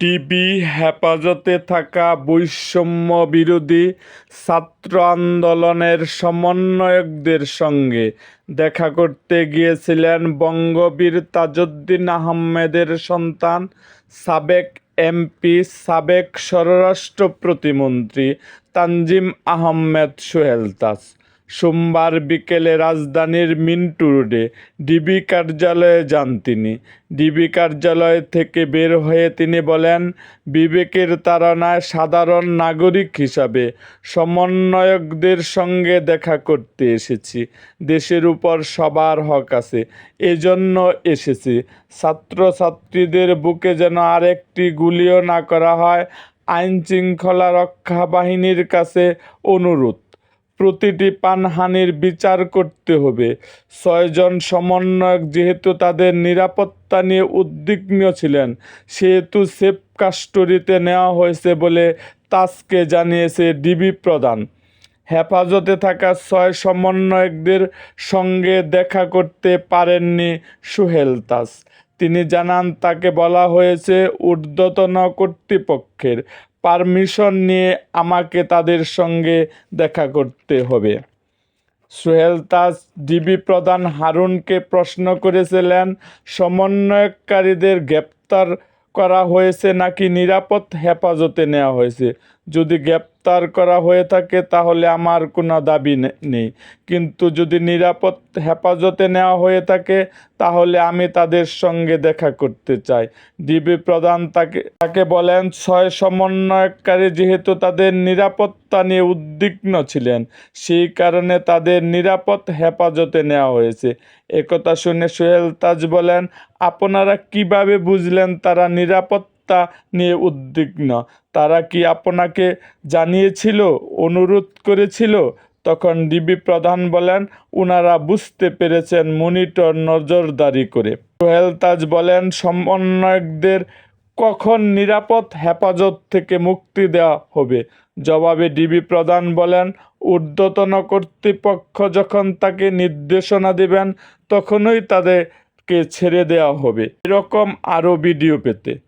DB হেফাজতে থাকা বৈষম্য বিরোধী ছাত্র আন্দোলনের সমন্বয়কদের সঙ্গে দেখা করতে গিয়েছিলেন বঙ্গবীর তাজউদ্দিন আহমেদের সন্তান, সাবেক এমপি, সাবেক স্বরাষ্ট্র প্রতিমন্ত্রী তানজিম আহমেদ সোহেল তাজ। সোমবার বিকেলে রাজধানীর মিন্টু রোডে ডিবি কার্যালয়ে যান তিনি। ডিবি কার্যালয় থেকে বের হয়ে তিনি বলেন, বিবেকের তাড়নায় সাধারণ নাগরিক হিসাবে সমন্বয়কদের সঙ্গে দেখা করতে এসেছি। দেশের উপর সবার হক আছে, এজন্য এসেছি। ছাত্রছাত্রীদের বুকে যেন আরেকটি গুলিও না করা হয় আইন শৃঙ্খলা রক্ষা বাহিনীর কাছে অনুরোধ। প্রতিটি পানহানির বিচার করতে হবে। ছয়জন সমন্বয়ক যেহেতু তাদের নিরাপত্তা নিয়ে উদ্বিগ্ন ছিলেন, সেহেতু সেফ কাস্টডিতে নেওয়া হয়েছে বলে তাসকে জানিয়েছে ডিবি প্রধান। হেফাজতে থাকা ছয় সমন্বয়কদের সঙ্গে দেখা করতে পারেননি সুহেল তাস। তিনি জানান, তাকে বলা হয়েছে ঊর্ধ্বতন কর্তৃপক্ষের পারমিশন নিয়ে আমাকে তাদের সঙ্গে দেখা করতে হবে। সোহেল তাজ ডিবি প্রধান হারুনকে প্রশ্ন করেছিলেন, সমন্বয়কারীদের গ্রেপ্তার করা হয়েছে নাকি নিরাপদ হেফাজতে নেওয়া হয়েছে? যদি গ্রেপ্তার করা হয়ে থাকে, তাহলে আমার কোনো দাবি নেই। কিন্তু যদি নিরাপদ হেফাজতে নেওয়া হয়ে থাকে, তাহলে আমি তাদের সঙ্গে দেখা করতে চাই। ডিবি প্রধান তাকে তাকে বলেন, ছয় সমন্বয়কারী যেহেতু তাদের নিরাপত্তা নিয়ে উদ্বিগ্ন ছিলেন, সেই কারণে তাদের নিরাপদ হেফাজতে নেওয়া হয়েছে। একথা শুনে সোহেল তাজ বলেন, আপনারা কীভাবে বুঝলেন তারা নিরাপত্তা নিয়ে উদ্বিগ্ন। তারা কি আপনাকে জানিয়েছিল, অনুরোধ করেছিল? তখন ডিবি প্রধান বলেন ওনারা বুঝতে পেরেছেন মনিটর নজরদারি করে। সোহেল তাজ বলেন, সমন্বয়কদের কখন নিরাপদ হেফাজত থেকে মুক্তি দেওয়া হবে? জবাবে ডিবি প্রধান বলেন, ঊর্ধ্বতন কর্তৃপক্ষ যখন তাকে নির্দেশনা দেবেন, তখনই তাদেরকে ছেড়ে দেওয়া হবে। এরকম আরও ভিডিও পেতে।